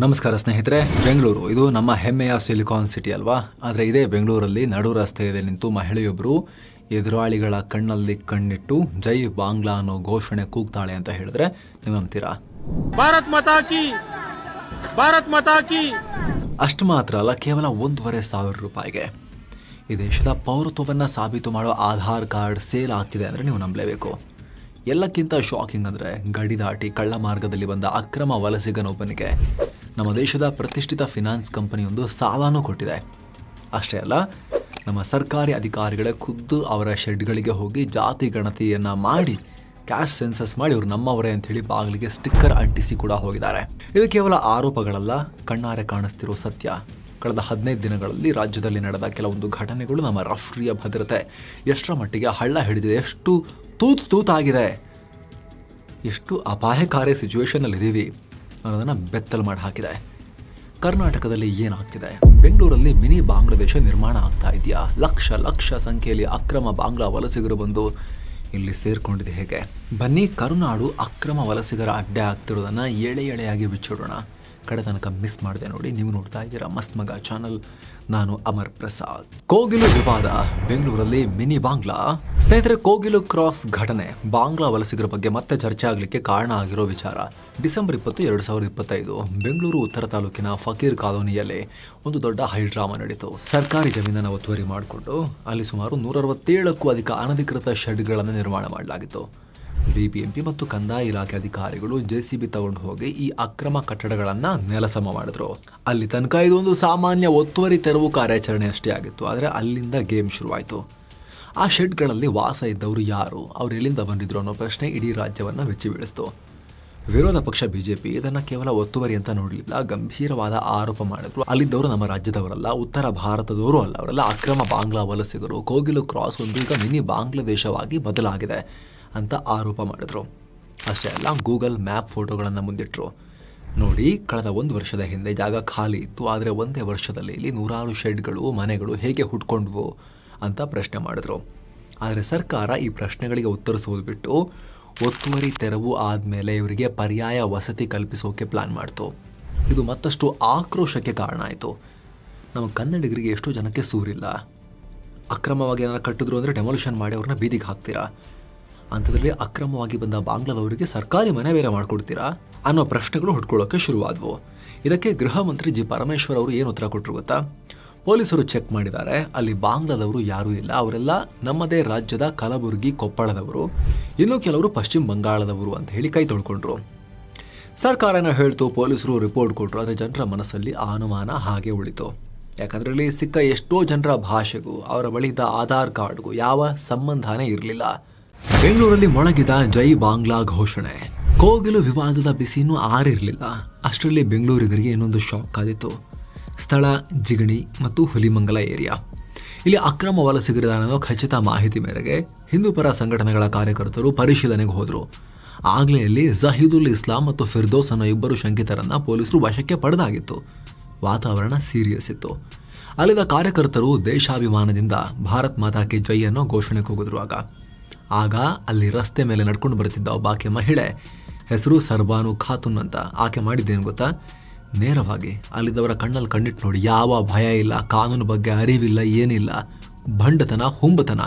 ನಮಸ್ಕಾರ ಸ್ನೇಹಿತರೆ ಬೆಂಗಳೂರು. ಇದು ನಮ್ಮ ಹೆಮ್ಮೆಯ ಸಿಲಿಕಾನ್ ಸಿಟಿ ಅಲ್ವಾ? ಆದರೆ ಇದೇ ಬೆಂಗಳೂರಲ್ಲಿ ನಡು ರಸ್ತೆಯಲ್ಲಿ ನಿಂತು ಮಹಿಳೆಯೊಬ್ಬರು ಎದುರಾಳಿಗಳ ಕಣ್ಣಲ್ಲಿ ಕಣ್ಣಿಟ್ಟು ಜೈ ಬಾಂಗ್ಲಾ ಅನ್ನೋ ಘೋಷಣೆ ಕೂಗ್ತಾಳೆ ಅಂತ ಹೇಳಿದ್ರೆ ನೀವು ನಂಬ್ತೀರಾ? ಭಾರತ್ ಮತಾಕಿ ಭಾರತ್ ಮತಾಕಿ ಅಷ್ಟು ಮಾತ್ರ ಅಲ್ಲ ಕೇವಲ ಒಂದೂವರೆ ಸಾವಿರ ರೂಪಾಯಿಗೆ. ಈ ದೇಶದ ಪೌರತ್ವವನ್ನು ಸಾಬೀತು ಮಾಡೋ ಆಧಾರ್ ಕಾರ್ಡ್ ಸೇಲ್ ಆಗ್ತಿದೆ ಅಂದರೆ ನೀವು ನಂಬಲೇಬೇಕು. ಎಲ್ಲಕ್ಕಿಂತ ಶಾಕಿಂಗ್ ಅಂದರೆ ಗಡಿ ದಾಟಿ ಕಳ್ಳ ಮಾರ್ಗದಲ್ಲಿ ಬಂದ ಅಕ್ರಮ ವಲಸಿಗನೊಬ್ಬನಿಗೆ. ನಮ್ಮ ದೇಶದ ಪ್ರತಿಷ್ಠಿತ ಫಿನಾನ್ಸ್ ಕಂಪನಿಯೊಂದು ಸಾಲನೂ ಕೊಟ್ಟಿದೆ. ಅಷ್ಟೇ ಅಲ್ಲ, ನಮ್ಮ ಸರ್ಕಾರಿ ಅಧಿಕಾರಿಗಳೇ ಖುದ್ದು ಅವರ ಶೆಡ್ಗಳಿಗೆ ಹೋಗಿ ಜಾತಿ ಗಣತಿಯನ್ನು ಮಾಡಿ ಕ್ಯಾಶ್ ಸೆನ್ಸಸ್ ಮಾಡಿ ಇವರು ನಮ್ಮವರೇ ಅಂತ ಹೇಳಿ ಬಾಗಿಲಿಗೆ ಸ್ಟಿಕ್ಕರ್ ಅಂಟಿಸಿ ಕೂಡ ಹೋಗಿದ್ದಾರೆ. ಇದು ಕೇವಲ ಆರೋಪಗಳಲ್ಲ, ಕಣ್ಣಾರೆ ಕಾಣಿಸ್ತಿರೋ ಸತ್ಯ. ಕಳೆದ ಹದಿನೈದು ದಿನಗಳಲ್ಲಿ ರಾಜ್ಯದಲ್ಲಿ ನಡೆದ ಕೆಲವೊಂದು ಘಟನೆಗಳು ನಮ್ಮ ರಾಷ್ಟ್ರೀಯ ಭದ್ರತೆ. ಎಷ್ಟರ ಮಟ್ಟಿಗೆ ಹಳ್ಳ ಹಿಡಿದಿದೆ, ಎಷ್ಟು ತೂತು ತೂತಾಗಿದೆ. ಎಷ್ಟು ಅಪಾಯಕಾರಿ ಸಿಚುವೇಶನಲ್ಲಿ ಇದ್ದೀವಿ ಅನ್ನೋದನ್ನು ಬೆತ್ತಲು ಮಾಡಿ ಹಾಕಿದೆ ಕರ್ನಾಟಕದಲ್ಲಿ ಏನಾಗ್ತಿದೆ? ಬೆಂಗಳೂರಲ್ಲಿ ಮಿನಿ ಬಾಂಗ್ಲಾದೇಶ ನಿರ್ಮಾಣ ಆಗ್ತಾ ಇದೆಯಾ? ಲಕ್ಷ ಲಕ್ಷ ಸಂಖ್ಯೆಯಲ್ಲಿ ಅಕ್ರಮ ಬಾಂಗ್ಲಾ ವಲಸಿಗರು ಬಂದು ಇಲ್ಲಿ ಸೇರಿಕೊಂಡಿದೆ ಹೇಗೆ? ಬನ್ನಿ ಕರುನಾಡು ಅಕ್ರಮ ವಲಸಿಗರ ಅಡ್ಡೆ ಆಗ್ತಿರೋದನ್ನು ಎಳೆ ಎಳೆಯಾಗಿ ಬಿಚ್ಚಿಡೋಣ. ಕಡೆ ತನಕ ಮಿಸ್ ಮಾಡಿದೆ ನೋಡಿ, ನೀವು ನೋಡ್ತಾ ಇದ್ದೀರಾ ಮಸ್ತ್ ಮಗ ಚಾನಲ್ ನಾನು ಅಮರ್ ಪ್ರಸಾದ್. ಕೋಗಿಲು ವಿವಾದ, ಬೆಂಗಳೂರಲ್ಲಿ ಮಿನಿ ಬಾಂಗ್ಲಾ. ಸ್ನೇಹಿತರೆ, ಕೋಗಿಲು ಕ್ರಾಸ್ ಘಟನೆ, ಬಾಂಗ್ಲಾ ವಲಸಿಗರ ಬಗ್ಗೆ ಮತ್ತೆ ಚರ್ಚೆ ಆಗಲಿಕ್ಕೆ ಕಾರಣ ಆಗಿರೋ ವಿಚಾರ. ಡಿಸೆಂಬರ್ ಇಪ್ಪತ್ತು, ಎರಡು ಸಾವಿರದ ಇಪ್ಪತ್ತೈದು, ಬೆಂಗಳೂರು ಉತ್ತರ ತಾಲೂಕಿನ ಫಕೀರ್ ಕಾಲೋನಿಯಲ್ಲಿ ಒಂದು ದೊಡ್ಡ ಹೈಡ್ರಾಮಾ ನಡೀತು. ಸರ್ಕಾರಿ ಜಮೀನನ್ನು ಒತ್ತುವರಿ ಮಾಡಿಕೊಂಡು ಅಲ್ಲಿ ಸುಮಾರು ನೂರ ಅರವತ್ತೇಳಕ್ಕೂ ಅಧಿಕ ಅನಧಿಕೃತ ಶೆಡ್ಗಳನ್ನು ನಿರ್ಮಾಣ ಮಾಡಲಾಗಿತ್ತು. ಬಿಬಿಎಂಪಿ ಮತ್ತು ಕಂದಾಯ ಇಲಾಖೆ ಅಧಿಕಾರಿಗಳು ಜೆಸಿಬಿ ತಗೊಂಡು ಹೋಗಿ ಈ ಅಕ್ರಮ ಕಟ್ಟಡಗಳನ್ನು ನೆಲಸಮ ಮಾಡಿದ್ರು. ಅಲ್ಲಿ ತನಕ ಇದೊಂದು ಸಾಮಾನ್ಯ ಒತ್ತುವರಿ ತೆರವು ಕಾರ್ಯಾಚರಣೆ ಅಷ್ಟೇ ಆಗಿತ್ತು, ಆದರೆ ಅಲ್ಲಿಂದ ಗೇಮ್ ಶುರುವಾಯಿತು. ಆ ಶೆಡ್ಗಳಲ್ಲಿ ವಾಸ ಇದ್ದವರು ಯಾರು? ಅವ್ರು ಎಲ್ಲಿಂದ ಬಂದಿದ್ರು ಅನ್ನೋ ಪ್ರಶ್ನೆ ಇಡೀ ರಾಜ್ಯವನ್ನ ಬೆಚ್ಚಿ ಬೀಳಿಸ್ತು. ವಿರೋಧ ಪಕ್ಷ ಬಿಜೆಪಿ ಇದನ್ನು ಕೇವಲ ಒತ್ತುವರಿ ಅಂತ ನೋಡಲಿಲ್ಲ, ಗಂಭೀರವಾದ ಆರೋಪ ಮಾಡಿದ್ರು. ಅಲ್ಲಿದ್ದವರು ನಮ್ಮ ರಾಜ್ಯದವರಲ್ಲ, ಉತ್ತರ ಭಾರತದವರು ಅಲ್ಲ, ಅವರೆಲ್ಲ ಅಕ್ರಮ ಬಾಂಗ್ಲಾ ವಲಸಿಗರು. ಕೋಗಿಲು ಕ್ರಾಸ್ ಒಂದು ಈಗ ಮಿನಿ ಬಾಂಗ್ಲಾದೇಶವಾಗಿ ಬದಲಾಗಿದೆ. ಅಂತ ಆರೋಪ ಮಾಡಿದ್ರು. ಅಷ್ಟೇ ಅಲ್ಲ, ಗೂಗಲ್ ಮ್ಯಾಪ್ ಫೋಟೋಗಳನ್ನು ಮುಂದಿಟ್ಟರು ನೋಡಿ, ಕಳೆದ ಒಂದು ವರ್ಷದ ಹಿಂದೆ ಜಾಗ ಖಾಲಿ ಇತ್ತು, ಆದರೆ ಒಂದೇ ವರ್ಷದಲ್ಲಿ ಇಲ್ಲಿ ನೂರಾರು ಶೆಡ್ಗಳು, ಮನೆಗಳು ಹೇಗೆ ಹುಟ್ಕೊಂಡ್ವು ಅಂತ ಪ್ರಶ್ನೆ ಮಾಡಿದ್ರು. ಆದರೆ ಸರ್ಕಾರ ಈ ಪ್ರಶ್ನೆಗಳಿಗೆ ಉತ್ತರಿಸುವುದು ಬಿಟ್ಟು ಒತ್ತುವರಿ ತೆರವು ಆದಮೇಲೆ ಇವರಿಗೆ ಪರ್ಯಾಯ ವಸತಿ ಕಲ್ಪಿಸೋಕೆ ಪ್ಲಾನ್ ಮಾಡ್ತು. ಇದು ಮತ್ತಷ್ಟು ಆಕ್ರೋಶಕ್ಕೆ ಕಾರಣ ಆಯಿತು. ನಮ್ಮ ಕನ್ನಡಿಗರಿಗೆ ಎಷ್ಟೋ ಜನಕ್ಕೆ ಸೂರಿಲ್ಲ. ಅಕ್ರಮವಾಗಿ ಏನಾರು ಕಟ್ಟಿದ್ರು ಅಂದರೆ ಡೆಮೊಲ್ಯೂಷನ್ ಮಾಡಿ ಅವ್ರನ್ನ ಬೀದಿಗೆ ಹಾಕ್ತೀರಾ? ಅಂಥದ್ರಲ್ಲಿ ಅಕ್ರಮವಾಗಿ ಬಂದ ಬಾಂಗ್ಲಾದವರಿಗೆ ಸರ್ಕಾರಿ ಮನೆ ಬೇರೆ ಮಾಡ್ಕೊಡ್ತೀರಾ ಅನ್ನೋ ಪ್ರಶ್ನೆಗಳು ಹುಡ್ಕೊಳ್ಳೋಕೆ ಶುರುವಾದವು. ಇದಕ್ಕೆ ಗೃಹ ಮಂತ್ರಿ ಜಿ ಪರಮೇಶ್ವರ್ ಅವರು ಏನು ಉತ್ತರ ಕೊಟ್ಟರು ಗೊತ್ತಾ? ಪೊಲೀಸರು ಚೆಕ್ ಮಾಡಿದ್ದಾರೆ. ಅಲ್ಲಿ ಬಾಂಗ್ಲಾದವರು ಯಾರೂ ಇಲ್ಲ. ಅವರೆಲ್ಲ ನಮ್ಮದೇ ರಾಜ್ಯದ ಕಲಬುರಗಿ, ಕೊಪ್ಪಳದವರು. ಇನ್ನು ಕೆಲವರು ಪಶ್ಚಿಮ ಬಂಗಾಳದವರು ಅಂತ ಹೇಳಿ ಕೈ ತೊಳ್ಕೊಂಡ್ರು. ಸರ್ಕಾರನ ಹೇಳ್ತು, ಪೊಲೀಸರು ರಿಪೋರ್ಟ್ ಕೊಟ್ಟರು ಆದರೆ ಜನರ ಮನಸ್ಸಲ್ಲಿ ಅನುಮಾನ ಹಾಗೆ ಉಳಿತು. ಯಾಕಂದ್ರೆ ಇಲ್ಲಿ ಸಿಕ್ಕ ಎಷ್ಟೋ ಜನರ ಭಾಷೆಗೂ, ಅವರ ಬಳಿದ ಆಧಾರ್ ಕಾರ್ಡ್ಗೂ ಯಾವ ಸಂಬಂಧನೇ ಇರಲಿಲ್ಲ. ಬೆಂಗಳೂರಲ್ಲಿ ಮೊಳಗಿದ ಜೈ ಬಾಂಗ್ಲಾ ಘೋಷಣೆ. ಕೋಗಿಲು ವಿವಾದದ ಬಿಸಿನೂ ಆರಿರಲಿಲ್ಲ. ಅಷ್ಟರಲ್ಲಿ ಬೆಂಗಳೂರಿಗರಿಗೆ ಇನ್ನೊಂದು ಶಾಕ್ ಆದಿತ್ತು. ಸ್ಥಳ, ಜಿಗಣಿ ಮತ್ತು ಹುಲಿಮಂಗಲ ಏರಿಯಾ. ಇಲ್ಲಿ ಅಕ್ರಮ ವಲಸಿಗರಿದ ಅನ್ನೋ ಖಚಿತ ಮಾಹಿತಿ ಮೇರೆಗೆ ಹಿಂದೂಪರ ಸಂಘಟನೆಗಳ ಕಾರ್ಯಕರ್ತರು ಪರಿಶೀಲನೆಗೆ ಹೋದರು. ಆಗಲೇ ಇಲ್ಲಿ ಜಹೀದುಲ್ ಇಸ್ಲಾಂ ಮತ್ತು ಫಿರ್ದೋಸ್ ಅನ್ನೋ ಇಬ್ಬರು ಶಂಕಿತರನ್ನು ಪೊಲೀಸರು ವಶಕ್ಕೆ ಪಡೆದಾಗಿತ್ತು. ವಾತಾವರಣ ಸೀರಿಯಸ್ ಇತ್ತು. ಅಲ್ಲಿನ ಕಾರ್ಯಕರ್ತರು ದೇಶಾಭಿಮಾನದಿಂದ ಭಾರತ್ ಮಾತಾ ಕಿ ಜೈ ಅನ್ನೋ ಘೋಷಣೆ ಕೂಗಿದ್ರು ಆಗ. ಆಗ ಅಲ್ಲಿ ರಸ್ತೆ ಮೇಲೆ ನಡ್ಕೊಂಡು ಬರ್ತಿದ್ದ ಒಬ್ಬಾಕೆ ಮಹಿಳೆ ಹೆಸರು ಸರ್ಬಾನು ಖಾತುನ್ ಅಂತ ಆಕೆ ಮಾಡಿದ್ದೇನು ಗೊತ್ತಾ? ನೇರವಾಗಿ ಅಲ್ಲಿದ್ದವರ ಕಣ್ಣಲ್ಲಿ ಕಣ್ಣಿಟ್ಟು ನೋಡಿ ಯಾವ ಭಯ ಇಲ್ಲ ಕಾನೂನು ಬಗ್ಗೆ ಅರಿವಿಲ್ಲ ಏನಿಲ್ಲ ಭಂಡತನ ಹುಂಬತನ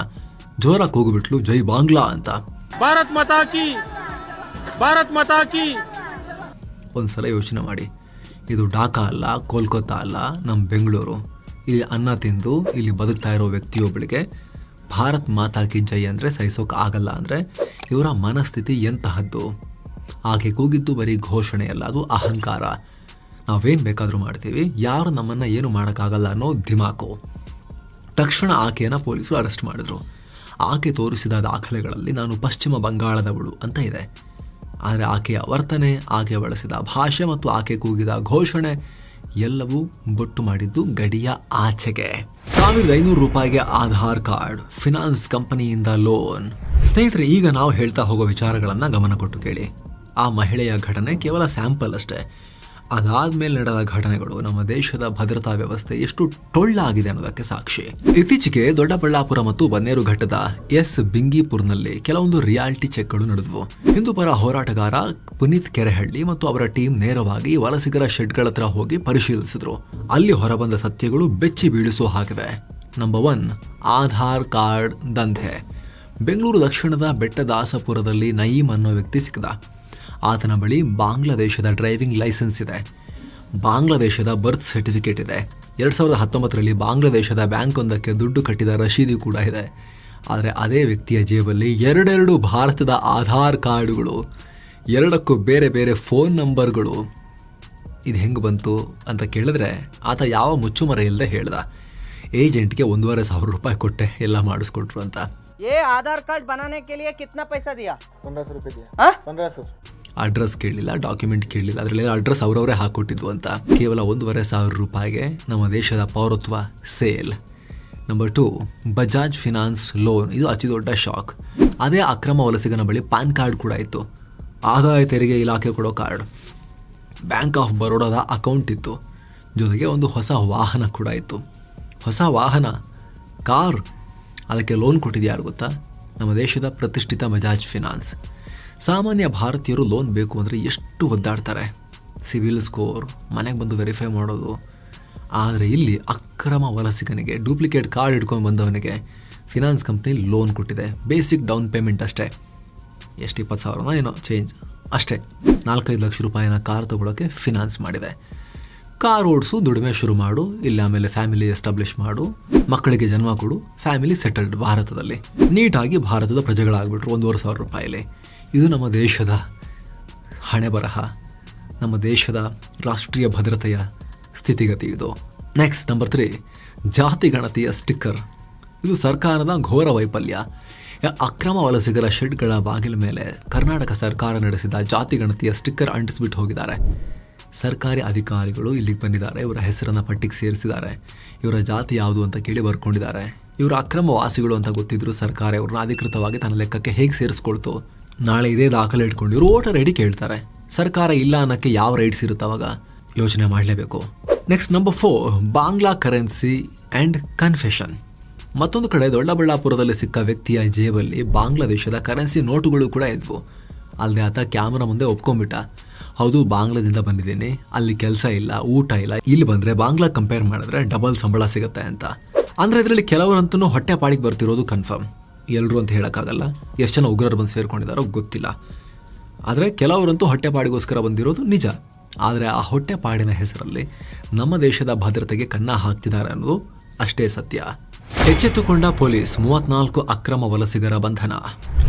ಜೋರಾಗಿ ಕೂಗುಬಿಟ್ಲು ಜೈ ಬಾಂಗ್ಲಾ ಅಂತ. ಭಾರತ್ ಮತಾಕಿ ಭಾರತ್ ಮತಾಕಿ ಒಂದ್ಸಲ ಯೋಚನೆ ಮಾಡಿ. ಇದು ಢಾಕಾ ಅಲ್ಲ ಕೋಲ್ಕತ್ತಾ ಅಲ್ಲ ನಮ್ಮ ಬೆಂಗಳೂರು. ಇಲ್ಲಿ ಅನ್ನ ತಿಂದು ಇಲ್ಲಿ ಬದುಕ್ತಾ ಇರೋ ವ್ಯಕ್ತಿಯೊಬ್ಬಳಿಗೆ ಭಾರತ್ ಮಾತಾ ಕಿ ಜೈ ಅಂದರೆ ಸಹಿಸೋಕೆ ಆಗಲ್ಲ ಅಂದರೆ ಇವರ ಮನಸ್ಥಿತಿ ಎಂತಹದ್ದು? ಆಕೆ ಕೂಗಿದ್ದು ಬರೀ ಘೋಷಣೆ ಅಲ್ಲ, ಅದು ಅಹಂಕಾರ. ನಾವೇನು ಬೇಕಾದರೂ ಮಾಡ್ತೀವಿ, ಯಾರು ನಮ್ಮನ್ನು ಏನು ಮಾಡೋಕ್ಕಾಗಲ್ಲ ಅನ್ನೋ ಧಿಮಾಕು ತಕ್ಷಣ ಆಕೆಯನ್ನು ಪೊಲೀಸರು ಅರೆಸ್ಟ್ ಮಾಡಿದ್ರು. ಆಕೆ ತೋರಿಸಿದ ದಾಖಲೆಗಳಲ್ಲಿ ನಾನು ಪಶ್ಚಿಮ ಬಂಗಾಳದವಳು ಅಂತ ಇದೆ. ಆದರೆ ಆಕೆಯ ವರ್ತನೆ, ಆಕೆ ಬಳಸಿದ ಭಾಷೆ ಮತ್ತು ಆಕೆ ಕೂಗಿದ ಘೋಷಣೆ ಎಲ್ಲವೂ ಬೊಟ್ಟು ಮಾಡಿದ್ದು ಗಡಿಯ ಆಚೆಗೆ. ಸಾವಿರದ ಐನೂರು ರೂಪಾಯಿಗೆ ಆಧಾರ್ ಕಾರ್ಡ್, ಫಿನಾನ್ಸ್ ಕಂಪನಿಯಿಂದ ಲೋನ್. ಸ್ನೇಹಿತರೆ, ಈಗ ನಾವು ಹೇಳ್ತಾ ಹೋಗೋ ವಿಚಾರಗಳನ್ನು ಗಮನ ಕೊಟ್ಟು ಕೇಳಿ. ಆ ಮಹಿಳೆಯ ಘಟನೆ ಕೇವಲ ಸ್ಯಾಂಪಲ್ ಅಷ್ಟೇ. ಅದಾದ್ಮೇಲೆ ನಡೆದ ಘಟನೆಗಳು ನಮ್ಮ ದೇಶದ ಭದ್ರತಾ ವ್ಯವಸ್ಥೆ ಎಷ್ಟು ಟೊಳ್ಳಾಗಿದೆ ಅನ್ನೋದಕ್ಕೆ ಸಾಕ್ಷಿ. ಇತ್ತೀಚೆಗೆ ದೊಡ್ಡಬಳ್ಳಾಪುರ ಮತ್ತು ಬನ್ನೇರು ಘಟ್ಟದ ಎಸ್ ಬಿಂಗಿಪುರ್ನಲ್ಲಿ ಕೆಲವೊಂದು ರಿಯಾಲಿಟಿ ಚೆಕ್ಗಳು ನಡೆದವು. ಹಿಂದೂ ಪರ ಹೋರಾಟಗಾರ ಪುನೀತ್ ಕೆರೆಹಳ್ಳಿ ಮತ್ತು ಅವರ ಟೀಮ್ ನೇರವಾಗಿ ವಲಸಿಗರ ಶೆಡ್ಗಳ ಹತ್ರ ಹೋಗಿ ಪರಿಶೀಲಿಸಿದ್ರು. ಅಲ್ಲಿ ಹೊರಬಂದ ಸತ್ಯಗಳು ಬೆಚ್ಚಿ ಬೀಳಿಸೋ ಹಾಗಿವೆ. ನಂಬರ್ ಒನ್ ಆಧಾರ್ ಕಾರ್ಡ್ ದಂಧೆ. ಬೆಂಗಳೂರು ದಕ್ಷಿಣದ ಬೆಟ್ಟದಾಸಪುರದಲ್ಲಿ ನಯೀಮ್ ಅನ್ನೋ ವ್ಯಕ್ತಿ ಸಿಕ್ಕದ. ಆತನ ಬಳಿ ಬಾಂಗ್ಲಾದೇಶದ ಡ್ರೈವಿಂಗ್ ಲೈಸೆನ್ಸ್ ಇದೆ. ಬಾಂಗ್ಲಾದೇಶದ ಬರ್ತ್ ಸರ್ಟಿಫಿಕೇಟ್ ಇದೆ. ಎರಡು ಸಾವಿರದ ಹತ್ತೊಂಬತ್ತರಲ್ಲಿ ಬಾಂಗ್ಲಾದೇಶದ ಬ್ಯಾಂಕೊಂದಕ್ಕೆ ದುಡ್ಡು ಕಟ್ಟಿದ ರಶೀದಿ ಕೂಡ ಇದೆ. ಆದರೆ ಅದೇ ವ್ಯಕ್ತಿಯ ಜೇಬಲ್ಲಿ ಎರಡೆರಡು ಭಾರತದ ಆಧಾರ್ ಕಾರ್ಡುಗಳು ಎರಡಕ್ಕೂ ಬೇರೆ ಬೇರೆ ಫೋನ್ ನಂಬರ್ಗಳು. ಇದು ಹೆಂಗೆ ಬಂತು ಅಂತ ಕೇಳಿದ್ರೆ ಆತ ಯಾವ ಮುಚ್ಚುಮರ ಇಲ್ಲದೆ ಹೇಳ್ದ. ಏಜೆಂಟ್ಗೆ ಒಂದೂವರೆ ಸಾವಿರ ರೂಪಾಯಿ ಕೊಟ್ಟೆ ಎಲ್ಲ ಮಾಡಿಸ್ಕೊಟ್ರು ಅಂತ. ಏ ಆಧಾರ್ ಕಾರ್ಡ್ ಬನಾನೆ ಕೇಳಿ ಲಿಯೆ ಪೈಸಾ ದಿಯಾ? ಪಂದ್ರಹ ರೂಪಾಯಿ ದಿಯಾ? ಪಂದ್ರಹ ಅಡ್ರೆಸ್ ಕೇಳಲಿಲ್ಲ ಡಾಕ್ಯುಮೆಂಟ್ ಕೇಳಲಿಲ್ಲ. ಅದರಲ್ಲಿ ಅಡ್ರೆಸ್ ಅವರವರೇ ಹಾಕೊಟ್ಟಿದ್ವು ಅಂತ. ಕೇವಲ ಒಂದೂವರೆ ಸಾವಿರ ರೂಪಾಯಿಗೆ ನಮ್ಮ ದೇಶದ ಪೌರತ್ವ sale. Number two Bajaj finance loan ಇದು ಅತಿ ದೊಡ್ಡ ಶಾಕ್ ಅದೇ ಅಕ್ರಮ ವಲಸಿಗನ ಬಳಿ ಪ್ಯಾನ್ ಕಾರ್ಡ್ ಕೂಡ ಇತ್ತು. ಆದಾಯ ತೆರಿಗೆ ಇಲಾಖೆ ಕೊಡೋ ಕಾರ್ಡ್. ಬ್ಯಾಂಕ್ ಆಫ್ ಬರೋಡಾದ ಅಕೌಂಟ್ ಇತ್ತು. ಜೊತೆಗೆ ಒಂದು ಹೊಸ ವಾಹನ ಕೂಡ ಇತ್ತು. ಹೊಸ ವಾಹನ, ಕಾರ್. ಅದಕ್ಕೆ ಲೋನ್ ಕೊಟ್ಟಿದ್ಯಾರು ಗೊತ್ತಾ? ನಮ್ಮ ದೇಶದ ಪ್ರತಿಷ್ಠಿತ ಬಜಾಜ್ ಫಿನಾನ್ಸ್ ಸಾಮಾನ್ಯ ಭಾರತೀಯರು ಲೋನ್ ಬೇಕು ಅಂದರೆ ಎಷ್ಟು ಒದ್ದಾಡ್ತಾರೆ? ಸಿವಿಲ್ ಸ್ಕೋರ್ ಮನೆಗೆ ಬಂದು ವೆರಿಫೈ ಮಾಡೋದು. ಆದರೆ ಇಲ್ಲಿ ಅಕ್ರಮ ವಲಸಿಗನಿಗೆ ಡೂಪ್ಲಿಕೇಟ್ ಕಾರ್ಡ್ ಇಟ್ಕೊಂಡು ಬಂದವನಿಗೆ ಫಿನಾನ್ಸ್ ಕಂಪ್ನಿ ಲೋನ್ ಕೊಟ್ಟಿದೆ. ಬೇಸಿಕ್ ಡೌನ್ ಪೇಮೆಂಟ್ ಅಷ್ಟೇ. ಎಷ್ಟು ಇಪ್ಪತ್ತು ಸಾವಿರನೋ ಏನೋ ಚೇಂಜ್ ಅಷ್ಟೇ. ನಾಲ್ಕೈದು ಲಕ್ಷ ರೂಪಾಯಿನ ಕಾರ್ ತೊಗೊಳೋಕ್ಕೆ ಫಿನಾನ್ಸ್ ಮಾಡಿದೆ. ಕಾರ್ ಓಡಿಸು, ದುಡಿಮೆ ಶುರು ಮಾಡು, ಇಲ್ಲ ಆಮೇಲೆ ಫ್ಯಾಮಿಲಿ ಎಸ್ಟಾಬ್ಲಿಷ್ ಮಾಡು, ಮಕ್ಕಳಿಗೆ ಜನ್ಮ ಕೊಡು ಫ್ಯಾಮಿಲಿ ಸೆಟಲ್ಡ್ ಭಾರತದಲ್ಲಿ. ನೀಟಾಗಿ ಭಾರತದ ಪ್ರಜೆಗಳಾಗ್ಬಿಟ್ರು ಒಂದೂವರೆ ಸಾವಿರ ರೂಪಾಯಿಲಿ ಇದು ನಮ್ಮ ದೇಶದ ಹಣೆ ಬರಹ, ನಮ್ಮ ದೇಶದ ರಾಷ್ಟ್ರೀಯ ಭದ್ರತೆಯ ಸ್ಥಿತಿಗತಿ ಇದು. ನೆಕ್ಸ್ಟ್ ನಂಬರ್ ತ್ರೀ ಜಾತಿ ಗಣತಿಯ ಸ್ಟಿಕ್ಕರ್ ಇದು ಸರ್ಕಾರದ ಘೋರ ವೈಫಲ್ಯ. ಅಕ್ರಮ ವಲಸಿಗರ ಶೆಡ್ಗಳ ಬಾಗಿಲ ಮೇಲೆ ಕರ್ನಾಟಕ ಸರ್ಕಾರ ನಡೆಸಿದ ಜಾತಿ ಗಣತಿಯ ಸ್ಟಿಕ್ಕರ್ ಅಂಟಿಸ್ಬಿಟ್ಟು ಹೋಗಿದ್ದಾರೆ. ಸರ್ಕಾರಿ ಅಧಿಕಾರಿಗಳು ಇಲ್ಲಿಗೆ ಬಂದಿದ್ದಾರೆ, ಇವರ ಹೆಸರನ್ನು ಪಟ್ಟಿಗೆ ಸೇರಿಸಿದ್ದಾರೆ. ಇವರ ಜಾತಿ ಯಾವುದು ಅಂತ ಕೇಳಿ ಬರ್ಕೊಂಡಿದ್ದಾರೆ. ಇವರ ಅಕ್ರಮ ವಾಸಿಗಳು ಅಂತ ಗೊತ್ತಿದ್ರು ಸರ್ಕಾರ ಇವ್ರನ್ನ ಅಧಿಕೃತವಾಗಿ ತನ್ನ ಲೆಕ್ಕಕ್ಕೆ ಹೇಗೆ ಸೇರಿಸ್ಕೊಳ್ತು? ನಾಳೆ ಇದೇ ದಾಖಲೆ ಇಟ್ಕೊಂಡು ಇವರು ವೋಟರ್ ಐ ಕೇಳ್ತಾರೆ. ಸರ್ಕಾರ ಇಲ್ಲ ಅನ್ನೋಕ್ಕೆ ಯಾವ ರೈಟ್ಸ್ ಇರುತ್ತೆ ಅವಾಗ? ಯೋಚನೆ ಮಾಡಲೇಬೇಕು. Next number four Bangla currency and confession ಮತ್ತೊಂದು ಕಡೆ ದೊಡ್ಡಬಳ್ಳಾಪುರದಲ್ಲಿ ಸಿಕ್ಕ ವ್ಯಕ್ತಿಯ ಜೇಬಲ್ಲಿ ಬಾಂಗ್ಲಾದೇಶದ ಕರೆನ್ಸಿ ನೋಟುಗಳು ಕೂಡ ಇದ್ವು. ಅಲ್ಲದೆ ಆತ ಕ್ಯಾಮ್ರಾ ಮುಂದೆ ಒಪ್ಕೊಂಬಿಟ್ಟ ಹೌದು, ಬಾಂಗ್ಲಾದಿಂದ ಬಂದಿದ್ದೀನಿ. ಅಲ್ಲಿ ಕೆಲಸ ಇಲ್ಲ, ಊಟ ಇಲ್ಲ. ಇಲ್ಲಿ ಬಂದರೆ ಬಾಂಗ್ಲಾ ಕಂಪೇರ್ ಮಾಡಿದ್ರೆ ಡಬಲ್ ಸಂಬಳ ಸಿಗುತ್ತೆ ಅಂತ. ಅಂದರೆ ಇದರಲ್ಲಿ ಕೆಲವರಂತೂ ಹೊಟ್ಟೆ ಪಾಡಿಗೆ ಬರ್ತಿರೋದು ಕನ್ಫರ್ಮ್ ಎಲ್ಲರೂ ಅಂತ ಹೇಳೋಕ್ಕಾಗಲ್ಲ. ಎಷ್ಟು ಜನ ಉಗ್ರರು ಬಂದು ಸೇರ್ಕೊಂಡಿದ್ದಾರೋ ಗೊತ್ತಿಲ್ಲ. ಆದರೆ ಕೆಲವರಂತೂ ಹೊಟ್ಟೆಪಾಡಿಗೋಸ್ಕರ ಬಂದಿರೋದು ನಿಜ. ಆದರೆ ಆ ಹೊಟ್ಟೆಪಾಡಿನ ಹೆಸರಲ್ಲಿ ನಮ್ಮ ದೇಶದ ಭದ್ರತೆಗೆ ಕನ್ನ ಹಾಕ್ತಿದ್ದಾರೆ ಅನ್ನೋದು ಅಷ್ಟೇ ಸತ್ಯ. ಎಚ್ಚೆತ್ತುಕೊಂಡ ಪೊಲೀಸ್ ಮೂವತ್ನಾಲ್ಕು ಅಕ್ರಮ ವಲಸಿಗರ ಬಂಧನ.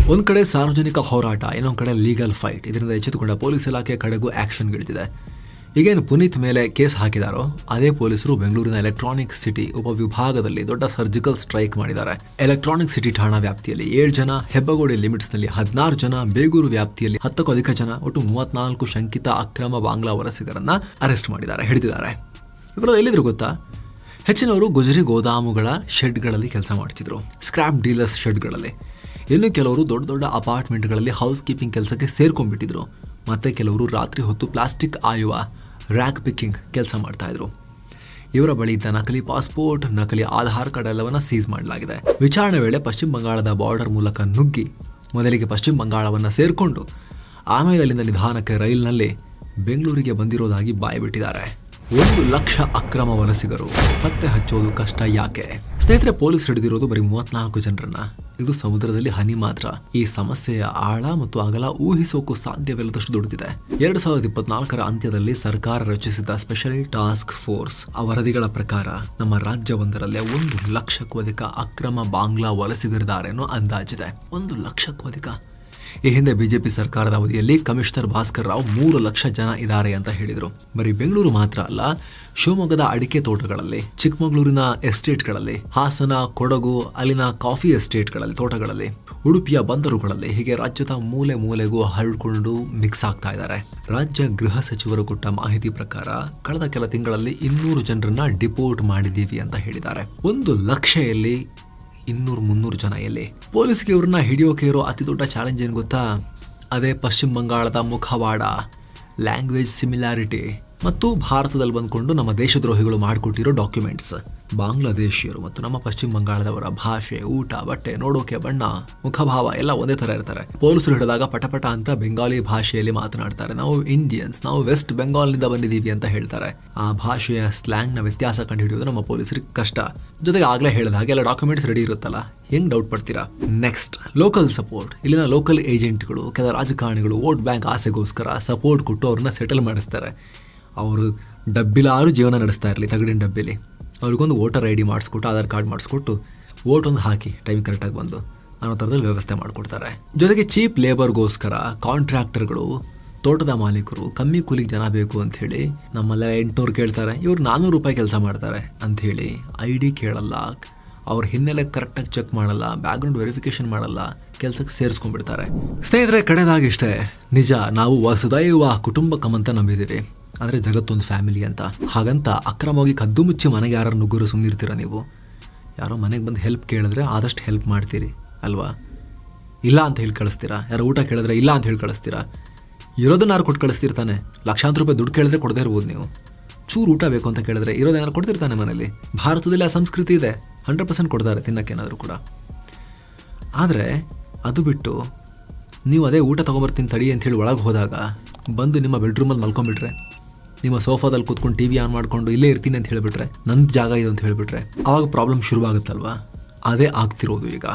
ಒಂದು ಕಡೆ ಸಾರ್ವಜನಿಕ ಹೋರಾಟ, ಇನ್ನೊಂದು ಕಡೆ ಲೀಗಲ್ ಫೈಟ್ ಇದರಿಂದ ಎಚ್ಚೆತ್ತುಕೊಂಡ ಪೊಲೀಸ್ ಇಲಾಖೆ ಕಡೆಗೂ ಆಕ್ಷನ್ಗಳಿದಿದೆ ಈಗೇನು ಪುನೀತ್ ಮೇಲೆ ಕೇಸ್ ಹಾಕಿದಾರೋ, ಅದೇ ಪೊಲೀಸರು ಬೆಂಗಳೂರಿನ ಎಲೆಕ್ಟ್ರಾನಿಕ್ ಸಿಟಿ ಉಪವಿಭಾಗದಲ್ಲಿ ದೊಡ್ಡ ಸರ್ಜಿಕಲ್ ಸ್ಟ್ರೈಕ್ ಮಾಡಿದ್ದಾರೆ. ಎಲೆಕ್ಟ್ರಾನಿಕ್ ಸಿಟಿ ಠಾಣಾ ವ್ಯಾಪ್ತಿಯಲ್ಲಿ ಏಳು ಜನ, ಹೆಬ್ಬಗೋಡಿ ಲಿಮಿಟ್ಸ್ನಲ್ಲಿ ಹದಿನಾರು ಜನ, ಬೇಗೂರು ವ್ಯಾಪ್ತಿಯಲ್ಲಿ ಹತ್ತಕ್ಕೂ ಅಧಿಕ ಜನ, ಒಟ್ಟು ಮೂವತ್ನಾಲ್ಕು ಶಂಕಿತ ಅಕ್ರಮ ಬಾಂಗ್ಲಾ ವಲಸಿಗರನ್ನ ಅರೆಸ್ಟ್ ಮಾಡಿದ್ದಾರೆ, ಹಿಡಿದಿದ್ದಾರೆ. ಇವರು ಎಲ್ಲಿದ್ರು ಗೊತ್ತಾ? ಹೆಚ್ಚಿನವರು ಗುಜರಿ ಗೋದಾಮುಗಳ ಶೆಡ್ಗಳಲ್ಲಿ ಕೆಲಸ ಮಾಡ್ತಿದ್ರು ಸ್ಕ್ರಾಪ್ ಡೀಲರ್ಸ್ ಶೆಡ್ಗಳಲ್ಲಿ. ಇನ್ನು ಕೆಲವರು ದೊಡ್ಡ ದೊಡ್ಡ ಅಪಾರ್ಟ್ಮೆಂಟ್ಗಳಲ್ಲಿ ಹೌಸ್ ಕೀಪಿಂಗ್ ಕೆಲಸಕ್ಕೆ ಸೇರ್ಕೊಂಡ್ಬಿಟ್ಟಿದ್ರು. ಮತ್ತೆ ಕೆಲವರು ರಾತ್ರಿ ಹೊತ್ತು ಪ್ಲಾಸ್ಟಿಕ್ ಆಯುವ. ರ್ಯಾಕ್ ಪಿಕ್ಕಿಂಗ್ ಕೆಲಸ ಮಾಡ್ತಾಯಿದ್ರು. ಇವರ ಬಳಿ ಇದ್ದ ನಕಲಿ ಪಾಸ್ಪೋರ್ಟ್, ನಕಲಿ ಆಧಾರ್ ಕಾರ್ಡ್ ಎಲ್ಲವನ್ನ ಸೀಸ್ ಮಾಡಲಾಗಿದೆ. ವಿಚಾರಣೆ ವೇಳೆ ಪಶ್ಚಿಮ ಬಂಗಾಳದ ಬಾರ್ಡರ್ ಮೂಲಕ ನುಗ್ಗಿ ಮೊದಲಿಗೆ ಪಶ್ಚಿಮ ಬಂಗಾಳವನ್ನು ಸೇರಿಕೊಂಡು ಆಮೇಲೆ ಅಲ್ಲಿಂದ ನಿಧಾನಕ್ಕೆ ರೈಲ್ನಲ್ಲಿ ಬೆಂಗಳೂರಿಗೆ ಬಂದಿರೋದಾಗಿ ಬಾಯ್ಬಿಟ್ಟಿದ್ದಾರೆ. ಒಂದು ಲಕ್ಷ ಅಕ್ರಮ ವಲಸಿಗರು, ಪತ್ತೆ ಹಚ್ಚೋದು ಕಷ್ಟ ಯಾಕೆ? ಸ್ನೇಹಿತರೆ ಪೊಲೀಸ್ ಹಿಡಿದಿರೋದು ಬರೀ ಮೂವತ್ನಾಲ್ಕು ಜನರನ್ನ. ಇದು ಸಮುದ್ರದಲ್ಲಿ ಹನಿ ಮಾತ್ರ. ಈ ಸಮಸ್ಯೆಯ ಆಳ ಮತ್ತು ಅಗಲ ಊಹಿಸೋಕು ಸಾಧ್ಯವಿಲ್ಲದಷ್ಟು ದುಡಿದಿದೆ. ಎರಡ್ ಸಾವಿರದ ಇಪ್ಪತ್ನಾಲ್ಕರ ಅಂತ್ಯದಲ್ಲಿ ಸರ್ಕಾರ ರಚಿಸಿದ ಸ್ಪೆಷಲ್ ಟಾಸ್ಕ್ ಫೋರ್ಸ್ ಆ ವರದಿಗಳ ಪ್ರಕಾರ ನಮ್ಮ ರಾಜ್ಯವೊಂದರಲ್ಲೇ ಒಂದು ಲಕ್ಷಕ್ಕೂ ಅಧಿಕ ಅಕ್ರಮ ಬಾಂಗ್ಲಾ ವಲಸಿಗರಿದ್ದಾರೆ ಅಂದಾಜಿದೆ. ಒಂದು ಲಕ್ಷಕ್ಕೂ ಅಧಿಕ ಈ ಹಿಂದೆ ಬಿಜೆಪಿ ಸರ್ಕಾರದ ಅವಧಿಯಲ್ಲಿ ಕಮಿಷನರ್ ಭಾಸ್ಕರ್ ರಾವ್ ಮೂರು ಲಕ್ಷ ಜನ ಇದ್ದಾರೆ ಅಂತ ಹೇಳಿದರು. ಬರೀ ಬೆಂಗಳೂರು ಮಾತ್ರ ಅಲ್ಲ, ಶಿವಮೊಗ್ಗದ ಅಡಿಕೆ ತೋಟಗಳಲ್ಲಿ, ಚಿಕ್ಕಮಗಳೂರಿನ ಎಸ್ಟೇಟ್ಗಳಲ್ಲಿ, ಹಾಸನ, ಕೊಡಗು, ಅಲ್ಲಿನ ಕಾಫಿ ಎಸ್ಟೇಟ್ಗಳಲ್ಲಿ, ತೋಟಗಳಲ್ಲಿ, ಉಡುಪಿಯ ಬಂದರುಗಳಲ್ಲಿ ಹೀಗೆ ರಾಜ್ಯದ ಮೂಲೆ ಮೂಲೆಗೂ ಹರಡಿಕೊಂಡು ಮಿಕ್ಸ್ ಆಗ್ತಾ ಇದ್ದಾರೆ. ರಾಜ್ಯ ಗೃಹ ಸಚಿವರು ಕೊಟ್ಟ ಮಾಹಿತಿ ಪ್ರಕಾರ ಕಳೆದ ಕೆಲ ತಿಂಗಳಲ್ಲಿ ಇನ್ನೂರು ಜನರನ್ನ ಡಿಪೋರ್ಟ್ ಮಾಡಿದ್ದೀವಿ ಅಂತ ಹೇಳಿದ್ದಾರೆ. ಒಂದು ಲಕ್ಷೆಯಲ್ಲಿ ಇನ್ನೂರು ಮುನ್ನೂರು ಜನ ಎಲ್ಲಿ? ಪೊಲೀಸ್ಗೆ ಇವ್ರನ್ನ ಹಿಡಿಯೋಕೆ ಇರೋ ಅತಿ ದೊಡ್ಡ ಚಾಲೆಂಜ್ ಏನು ಗೊತ್ತಾ? ಅದೇ ಪಶ್ಚಿಮ ಬಂಗಾಳದ ಮುಖವಾಡ. ಲ್ಯಾಂಗ್ವೇಜ್ ಸಿಮಿಲಾರಿಟಿ ಮತ್ತು ಭಾರತದಲ್ಲಿ ಬಂದ್ಕೊಂಡು ನಮ್ಮ ದೇಶದ್ರೋಹಿಗಳು ಮಾಡಿಕೊಟ್ಟಿರೋ ಡಾಕ್ಯುಮೆಂಟ್ಸ್ ಬಾಂಗ್ಲಾದೇಶಿಯರು ಮತ್ತು ನಮ್ಮ ಪಶ್ಚಿಮ ಬಂಗಾಳದವರ ಭಾಷೆ, ಊಟ, ಬಟ್ಟೆ, ನೋಡೋಕೆ ಬಣ್ಣ, ಮುಖಭಾವ ಎಲ್ಲ ಒಂದೇ ಥರ ಇರ್ತಾರೆ. ಪೊಲೀಸರು ಹಿಡಿದಾಗ ಪಟಪಟ ಅಂತ ಬೆಂಗಾಲಿ ಭಾಷೆಯಲ್ಲಿ ಮಾತನಾಡ್ತಾರೆ. ನಾವು ಇಂಡಿಯನ್ಸ್ ನಾವು ವೆಸ್ಟ್ ಬೆಂಗಾಲ್ನಿಂದ ಬಂದಿದ್ದೀವಿ ಅಂತ ಹೇಳ್ತಾರೆ. ಆ ಭಾಷೆಯ ಸ್ಲ್ಯಾಂಗ್ನ ವ್ಯತ್ಯಾಸ ಕಂಡುಹಿಡಿಯೋದು ನಮ್ಮ ಪೊಲೀಸರಿಗೆ ಕಷ್ಟ. ಜೊತೆಗೆ ಆಗಲೇ ಹೇಳಿದ ಹಾಗೆ ಎಲ್ಲ ಡಾಕ್ಯುಮೆಂಟ್ಸ್ ರೆಡಿ ಇರುತ್ತಲ್ಲ? ಹೆಂಗ್ ಡೌಟ್ ಪಡ್ತೀರಾ? ನೆಕ್ಸ್ಟ್ ಲೋಕಲ್ ಸಪೋರ್ಟ್ ಇಲ್ಲಿನ ಲೋಕಲ್ ಏಜೆಂಟ್ಗಳು ಕೆಲ ರಾಜಕಾರಣಿಗಳು ವೋಟ್ ಬ್ಯಾಂಕ್ ಆಸೆಗೋಸ್ಕರ ಸಪೋರ್ಟ್ ಕೊಟ್ಟು ಅವ್ರನ್ನ ಸೆಟಲ್ ಮಾಡಿಸ್ತಾರೆ. ಅವರು ಡಬ್ಬಿಲಾರು ಜೀವನ ನಡೆಸ್ತಾ ಇರಲಿ, ತಗಡಿನ ಡಬ್ಬಿಲಿ. ಅವ್ರಿಗೊಂದು ವೋಟರ್ ಐ ಡಿ ಮಾಡಿಸ್ಕೊಟ್ಟು, ಆಧಾರ್ ಕಾರ್ಡ್ ಮಾಡಿಸ್ಕೊಟ್ಟು ವೋಟ್ ಒಂದು ಹಾಕಿ ಟೈಮ್ ಕರೆಕ್ಟಾಗಿ ಬಂದು ಅನ್ನೋ ಥರದಲ್ಲಿ ವ್ಯವಸ್ಥೆ ಮಾಡಿಕೊಡ್ತಾರೆ. ಜೊತೆಗೆ ಚೀಪ್ ಲೇಬರ್ಗೋಸ್ಕರ ಕಾಂಟ್ರಾಕ್ಟರ್ಗಳು, ತೋಟದ ಮಾಲೀಕರು, ಕಮ್ಮಿ ಕೂಲಿಗೆ ಜನ ಬೇಕು ಅಂತ ಹೇಳಿ ನಮ್ಮೆಲ್ಲ ಎಂಟುನೂರು ಕೇಳ್ತಾರೆ. ಇವ್ರು ನಾನ್ನೂರು ರೂಪಾಯಿ ಕೆಲಸ ಮಾಡ್ತಾರೆ ಅಂಥೇಳಿ ಐ ಡಿ ಕೇಳಲ್ಲ, ಅವ್ರ ಹಿನ್ನೆಲೆ ಕರೆಕ್ಟಾಗಿ ಚೆಕ್ ಮಾಡಲ್ಲ, ಬ್ಯಾಕ್ಗ್ರೌಂಡ್ ವೆರಿಫಿಕೇಶನ್ ಮಾಡಲ್ಲ, ಕೆಲಸಕ್ಕೆ ಸೇರಿಸ್ಕೊಂಡ್ಬಿಡ್ತಾರೆ. ಸ್ನೇಹಿತರೆ ಕಡೆದಾಗಿಷ್ಟೇ ನಿಜ, ನಾವು ವಸುದೈವ ಕುಟುಂಬಕಮಂತ ನಂಬಿದ್ದೀವಿ. ಆದರೆ ಜಗತ್ತೊಂದು ಫ್ಯಾಮಿಲಿ ಅಂತ. ಹಾಗಂತ ಅಕ್ರಮವಾಗಿ ಕದ್ದು ಮುಚ್ಚಿ ಮನೆಗೆ ಯಾರು ನುಗ್ಗರು ಸುಮ್ಮನಿರ್ತೀರ ನೀವು? ಯಾರೋ ಮನೆಗೆ ಬಂದು ಹೆಲ್ಪ್ ಕೇಳಿದ್ರೆ ಆದಷ್ಟು ಹೆಲ್ಪ್ ಮಾಡ್ತೀರಿ, ಅಲ್ವಾ? ಇಲ್ಲ ಅಂತ ಹೇಳಿ ಕಳಿಸ್ತೀರಾ? ಯಾರೋ ಊಟ ಕೇಳಿದ್ರೆ ಇಲ್ಲ ಅಂತ ಹೇಳಿ ಕಳಿಸ್ತೀರಾ? ಇರೋದನ್ನ ಯಾರು ಕೊಟ್ಟು ಕಳಿಸ್ತಿರ್ತಾನೆ ಲಕ್ಷಾಂತರ ರೂಪಾಯಿ ದುಡ್ಡು ಕೇಳಿದ್ರೆ ಕೊಡದೇ ಇರ್ಬೋದು ನೀವು. ಚೂರು ಊಟ ಬೇಕು ಅಂತ ಕೇಳಿದ್ರೆ ಇರೋದೇನಾದ್ರು ಕೊಡ್ತಿರ್ತಾನೆ ಮನೇಲಿ? ಭಾರತದಲ್ಲಿ ಆ ಸಂಸ್ಕೃತಿ ಇದೆ. ಹಂಡ್ರೆಡ್ ಪರ್ಸೆಂಟ್ ಕೊಡ್ತಾರೆ ತಿನ್ನೋಕ್ಕೇನಾದರೂ ಕೂಡ. ಆದರೆ ಅದು ಬಿಟ್ಟು ನೀವು ಅದೇ ಊಟ ತೊಗೊಬರ್ತೀನಿ ತಡಿ ಅಂತ ಹೇಳಿ ಒಳಗೆ ಹೋದಾಗ ಬಂದು ನಿಮ್ಮ ಬೆಡ್ರೂಮಲ್ಲಿ ಮಲ್ಕೊಂಡ್ಬಿಟ್ರೆ ನಿಮ್ಮ ಸೋಫಾದಲ್ಲಿ ಕೂತ್ಕೊಂಡು ಟಿ ವಿ ಆನ್ ಮಾಡಿಕೊಂಡು ಇಲ್ಲೇ ಇರ್ತೀನಿ ಅಂತ ಹೇಳಿಬಿಟ್ರೆ ನನ್ನ ಜಾಗ ಇದು ಅಂತ ಹೇಳಿಬಿಟ್ರೆ, ಆವಾಗ ಪ್ರಾಬ್ಲಮ್ ಶುರುವಾಗುತ್ತಲ್ವಾ? ಅದೇ ಆಗ್ತಿರೋದು ಈಗ.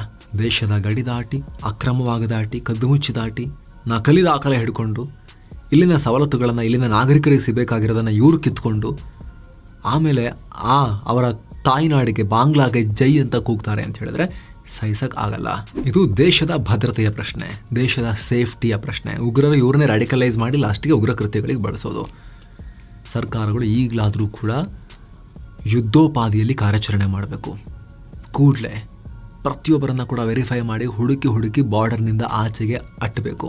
ದೇಶದ ಗಡಿ ದಾಟಿ ಅಕ್ರಮವಾಗಿ ದಾಟಿ, ಕದ್ದು ಮುಚ್ಚಿ ದಾಟಿ ಕಲಿದ ದಾಖಲೆ ಹಿಡ್ಕೊಂಡು, ಇಲ್ಲಿನ ಸವಲತ್ತುಗಳನ್ನು ಇಲ್ಲಿನ ನಾಗರಿಕರಿಗೆ ಸಿಗಬೇಕಾಗಿರೋದನ್ನು ಇವರು ಕಿತ್ಕೊಂಡು, ಆಮೇಲೆ ಆ ಅವರ ತಾಯ್ನಾಡಿಗೆ ಬಾಂಗ್ಲಾಗೆ ಜೈ ಅಂತ ಕೂಗ್ತಾರೆ ಅಂತ ಹೇಳಿದ್ರೆ ಸಹಿಸಕ್ ಆಗಲ್ಲ. ಇದು ದೇಶದ ಭದ್ರತೆಯ ಪ್ರಶ್ನೆ, ದೇಶದ ಸೇಫ್ಟಿಯ ಪ್ರಶ್ನೆ. ಉಗ್ರರು ಇವ್ರನ್ನೇ ರ್ಯಾಡಿಕಲೈಸ್ ಮಾಡಿ ಲಾಸ್ಟಿಗೆ ಉಗ್ರ ಕೃತ್ಯಗಳಿಗೆ ಬಳಸೋದು. ಸರ್ಕಾರಗಳು ಈಗಲಾದರೂ ಕೂಡ ಯುದ್ಧೋಪಾದಿಯಲ್ಲಿ ಕಾರ್ಯಾಚರಣೆ ಮಾಡಬೇಕು. ಕೂಡಲೇ ಪ್ರತಿಯೊಬ್ಬರನ್ನು ಕೂಡ ವೆರಿಫೈ ಮಾಡಿ ಹುಡುಕಿ ಹುಡುಕಿ ಬಾರ್ಡರ್ನಿಂದ ಆಚೆಗೆ ಅಟ್ಟಬೇಕು.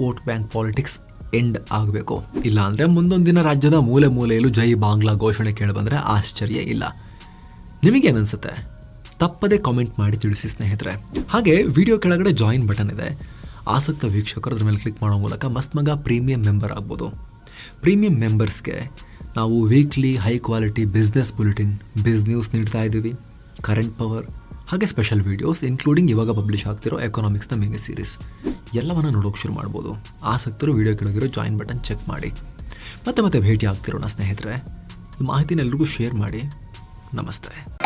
ವೋಟ್ ಬ್ಯಾಂಕ್ ಪಾಲಿಟಿಕ್ಸ್ ಎಂಡ್ ಆಗಬೇಕು. ಇಲ್ಲ ಅಂದರೆ ಮುಂದೊಂದು ದಿನ ರಾಜ್ಯದ ಮೂಲೆ ಮೂಲೆಯಲ್ಲೂ ಜೈ ಬಾಂಗ್ಲಾ ಘೋಷಣೆ ಕೇಳಿಬಂದರೆ ಆಶ್ಚರ್ಯ ಇಲ್ಲ. ನಿಮಗೇನನ್ಸುತ್ತೆ? ತಪ್ಪದೇ ಕಾಮೆಂಟ್ ಮಾಡಿ ತಿಳಿಸಿ ಸ್ನೇಹಿತರೆ. ಹಾಗೆ ವಿಡಿಯೋ ಕೆಳಗಡೆ ಜಾಯಿನ್ ಬಟನ್ ಇದೆ. ಆಸಕ್ತ ವೀಕ್ಷಕರು ಅದ್ರ ಮೇಲೆ ಕ್ಲಿಕ್ ಮಾಡೋ ಮೂಲಕ ಮಸ್ತ್ ಮಗ ಪ್ರೀಮಿಯಂ ಮೆಂಬರ್ ಆಗ್ಬೋದು. ಪ್ರೀಮಿಯಂ ಮೆಂಬರ್ಸ್ಗೆ ನಾವು weekly high quality business bulletin biz news ನೀಡ್ತಾ ಇದ್ದೀವಿ. ಕರೆಂಟ್ ಪವರ್ ಹಾಗೆ ಸ್ಪೆಷಲ್ ವೀಡಿಯೋಸ್ ಇನ್ಕ್ಲೂಡಿಂಗ್ ಇವಾಗ ಪಬ್ಲಿಷ್ ಆಗ್ತಿರೋ ಎಕನಾಮಿಕ್ಸ್ನ ಮಿನಿ ಸೀರೀಸ್ ಎಲ್ಲವನ್ನು ನೋಡೋಕೆ ಶುರು ಮಾಡ್ಬೋದು. ಆಸಕ್ತರು ವೀಡಿಯೋ ಕೆಳಗಿರೋ ಜಾಯಿನ್ ಬಟನ್ ಚೆಕ್ ಮಾಡಿ. ಮತ್ತೆ ಮತ್ತೆ ಭೇಟಿ ಆಗ್ತಿರೋಣ ಸ್ನೇಹಿತರೆ. ಈ ಮಾಹಿತಿನ ಎಲ್ರಿಗೂ ಶೇರ್ ಮಾಡಿ. ನಮಸ್ತೆ.